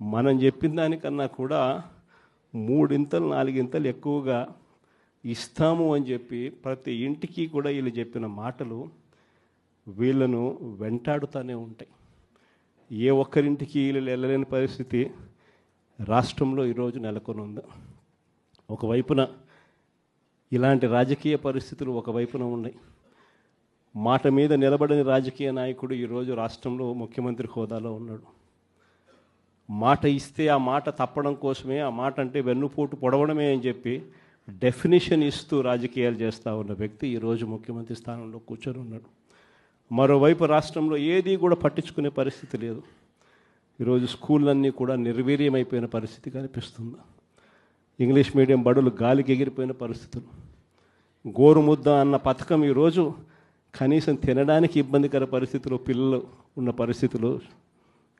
మనం చెప్పిన దానికన్నా కూడా మూడింతలు నాలుగింతలు ఎక్కువగా ఇస్తాము అని చెప్పి ప్రతి ఇంటికి కూడా వీళ్ళు చెప్పిన మాటలు వీళ్ళను వెంటాడుతూనే ఉంటాయి. ఏ ఒక్కరింటికి వీళ్ళు వెళ్ళలేని పరిస్థితి రాష్ట్రంలో ఈరోజు నెలకొని ఉంది ఒకవైపున ఇలాంటి రాజకీయ పరిస్థితులు ఒకవైపున ఉన్నాయి. మాట మీద నిలబడని రాజకీయ నాయకుడు ఈరోజు రాష్ట్రంలో ముఖ్యమంత్రి హోదాలో ఉన్నాడు. మాట ఇస్తే ఆ మాట తప్పడం కోసమే ఆ మాట అంటే వెన్నుపోటు పొడవడమే అని చెప్పి డెఫినేషన్ ఇస్తూ రాజకీయాలు చేస్తూ ఉన్న వ్యక్తి ఈరోజు ముఖ్యమంత్రి స్థానంలో కూర్చొని ఉన్నాడు. మరోవైపు రాష్ట్రంలో ఏది కూడా పట్టించుకునే పరిస్థితి లేదు. ఈరోజు స్కూళ్ళన్నీ కూడా నిర్వీర్యమైపోయిన పరిస్థితి కనిపిస్తుంది. ఇంగ్లీష్ మీడియం బడులు గాలికి ఎగిరిపోయిన పరిస్థితులు. గోరుముద్ద అన్న పథకం ఈరోజు కనీసం తినడానికి ఇబ్బందికర పరిస్థితిలో పిల్లలు ఉన్న పరిస్థితులు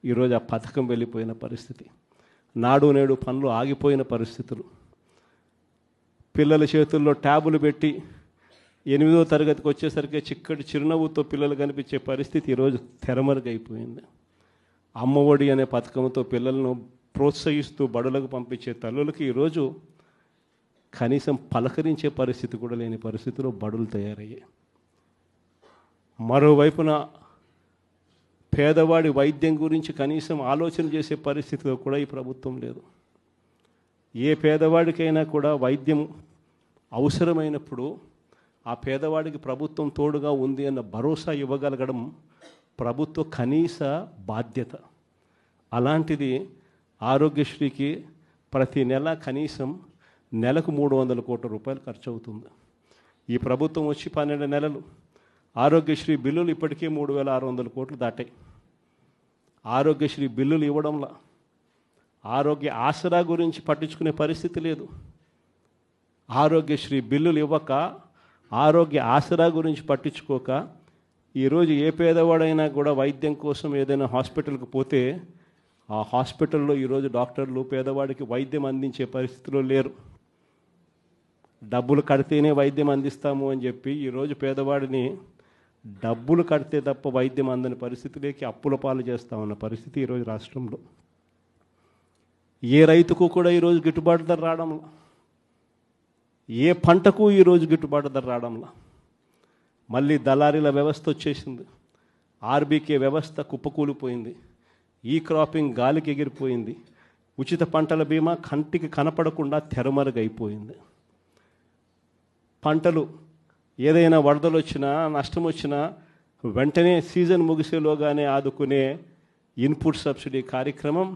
ఈరోజు ఆ పథకం వెళ్ళిపోయిన పరిస్థితి. నాడు నేడు పనులు ఆగిపోయిన పరిస్థితులు. పిల్లల చేతుల్లో ట్యాబులు పెట్టి ఎనిమిదో తరగతికి వచ్చేసరికి చిక్కటి చిరునవ్వుతో పిల్లలు కనిపించే పరిస్థితి ఈరోజు తెరమరుగైపోయింది. అమ్మఒడి అనే పథకంతో పిల్లలను ప్రోత్సహిస్తూ బడులకు పంపించే తల్లులకి ఈరోజు కనీసం పలకరించే పరిస్థితి కూడా లేని పరిస్థితిలో బడులు తయారయ్యాయి. మరోవైపున పేదవాడి వైద్యం గురించి కనీసం ఆలోచన చేసే పరిస్థితిలో కూడా ఈ ప్రభుత్వం లేదు. ఏ పేదవాడికైనా కూడా వైద్యం అవసరమైనప్పుడు ఆ పేదవాడికి ప్రభుత్వం తోడుగా ఉంది అన్న భరోసా ఇవ్వగలగడం ప్రభుత్వ కనీస బాధ్యత. అలాంటిది ఆరోగ్యశ్రీకి ప్రతి నెల కనీసం నెలకు మూడు వందల కోట్ల రూపాయలు ఖర్చు అవుతుంది ఈ ప్రభుత్వం వచ్చి పన్నెండు నెలలు. ఆరోగ్యశ్రీ బిల్లులు ఇప్పటికే మూడు వేల ఆరు వందల కోట్లు దాటాయి. ఆరోగ్యశ్రీ బిల్లులు ఇవ్వడంలా ఆరోగ్య ఆసరా గురించి పట్టించుకునే పరిస్థితి లేదు. ఆరోగ్యశ్రీ బిల్లులు ఇవ్వక ఆరోగ్య ఆసరా గురించి పట్టించుకోక ఈరోజు ఏ పేదవాడైనా కూడా వైద్యం కోసం ఏదైనా హాస్పిటల్కి పోతే ఆ హాస్పిటల్లో ఈరోజు డాక్టర్లు పేదవాడికి వైద్యం అందించే పరిస్థితిలో లేరు. డబ్బులు కడితేనే వైద్యం అందిస్తాము అని చెప్పి ఈరోజు పేదవాడిని డబ్బులు కడితే తప్ప వైద్యం అందని పరిస్థితిలోకి అప్పుల పాలు చేస్తా ఉన్న పరిస్థితి ఈరోజు రాష్ట్రంలో. ఏ రైతుకు కూడా ఈరోజు గిట్టుబాటు ధర రావడంలా? ఏ పంటకు ఈరోజు గిట్టుబాటు ధర రావడంలా? మళ్ళీ దళారీల వ్యవస్థ వచ్చేసింది. ఆర్బీకే వ్యవస్థ కుప్పకూలిపోయింది. ఈ క్రాపింగ్ గాలికి ఎగిరిపోయింది. ఉచిత పంటల బీమా కంటికి కనపడకుండా తెరమరుగైపోయింది. పంటలు ఏదైనా వరదలు వచ్చినా నష్టం వచ్చినా వెంటనే సీజన్ ముగిసేలోగానే ఆదుకునే ఇన్పుట్ సబ్సిడీ కార్యక్రమం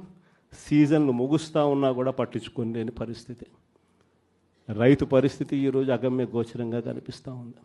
సీజన్లు ముగుస్తూ ఉన్నా కూడా పట్టించుకోలేని పరిస్థితి. రైతు పరిస్థితి ఈరోజు అగమ్య గోచరంగా కనిపిస్తూ ఉంది.